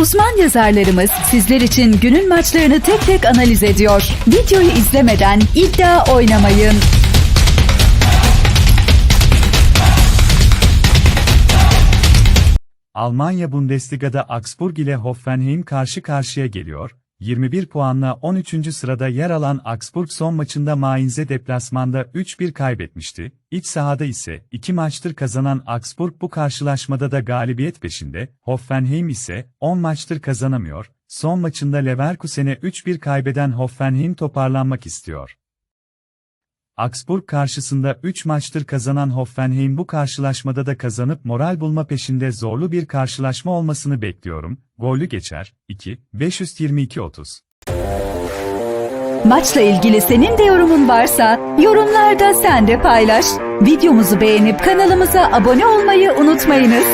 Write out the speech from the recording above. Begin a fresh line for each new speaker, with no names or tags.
Uzman yazarlarımız sizler için günün maçlarını tek tek analiz ediyor. Videoyu izlemeden iddia oynamayın.
Almanya Bundesliga'da Augsburg ile Hoffenheim karşı karşıya geliyor. 21 puanla 13. sırada yer alan Augsburg son maçında Mainz'e deplasmanda 3-1 kaybetmişti. İç sahada ise 2 maçtır kazanan Augsburg bu karşılaşmada da galibiyet peşinde, Hoffenheim ise 10 maçtır kazanamıyor. Son maçında Leverkusen'e 3-1 kaybeden Hoffenheim toparlanmak istiyor. Augsburg karşısında 3 maçtır kazanan Hoffenheim bu karşılaşmada da kazanıp moral bulma peşinde zorlu bir karşılaşma olmasını bekliyorum. Gollü geçer. 2, 522-30.
Maçla ilgili senin de yorumun varsa yorumlarda sen de paylaş. Videomuzu beğenip kanalımıza abone olmayı unutmayınız.